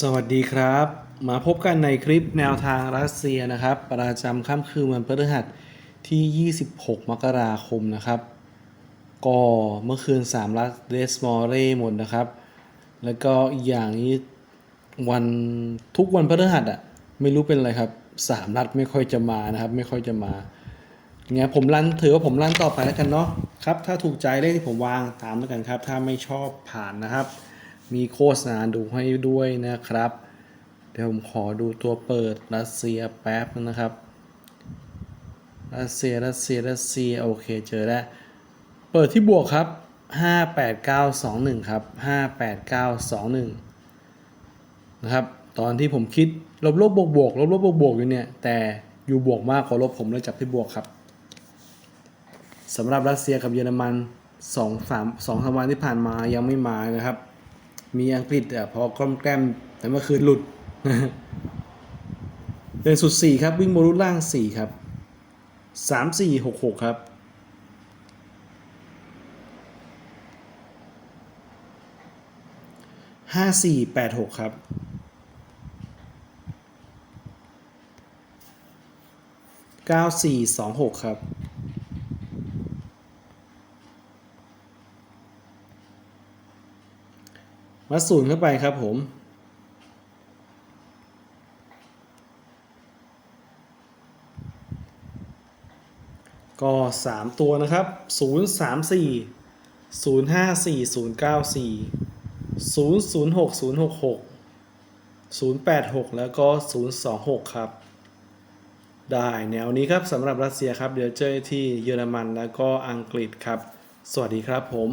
สวัสดีครับ มาพบกันในคลิปแนวทางรัสเซียนะครับ ประจำค่ำคืนวันพฤหัสที่ 26 มกราคมนะครับ ก็เมื่อคืน3รัฐเดสมอเร่หมดนะครับ แล้วก็อีกอย่างนี้วันทุกวันพฤหัสอะไม่รู้เป็นอะไรครับ3รัฐไม่ค่อยจะมานะครับ ไม่ค่อยจะมาเนี่ยผมรันถือว่าผมรันต่อไปแล้วกันเนาะครับ ถ้าถูกใจเลขที่ผมวางตามแล้วกันครับ ถ้าไม่ชอบผ่านนะครับ มีโฆษณาดูให้ด้วยนะครับ เดี๋ยวผมขอดูตัวเปิดรัสเซียแป๊บนะครับ รัสเซียรัสเซียรัสเซียโอเคเจอแล้ว เปิดที่บวกครับ 58921 ครับ 58921 นะครับ ตอนที่ผมคิดลบลบบวกบวกลบลบบวกบวกอยู่เนี่ย แต่อยู่บวกมากกว่าลบผมเลยจับที่บวกครับสำหรับรัสเซียกับเยอรมัน2 3 2 3วันที่ผ่านมายังไม่มานะครับ มีอังกฤษอะพอกล้อมแกล้มแต่เมื่อคืนหลุดเดินสุด 4 ครับ วิ่งบนรูล่าง 4 ครับ 3 4 6 6 ครับ5 4 8 6ครับ9 4 2 6ครับ วัดศูนย์เข้าไปครับผม ก็ 3 ตัวนะครับ 0 3 4 0 5 4 0 9 4 0 0 6 0 6 6 0 8 6 แล้วก็ 0 2 6 ครับ ได้แนวนี้ครับสำหรับรัสเซียครับ เดี๋ยวเจอที่เยอรมันแล้วก็อังกฤษครับ สวัสดีครับผม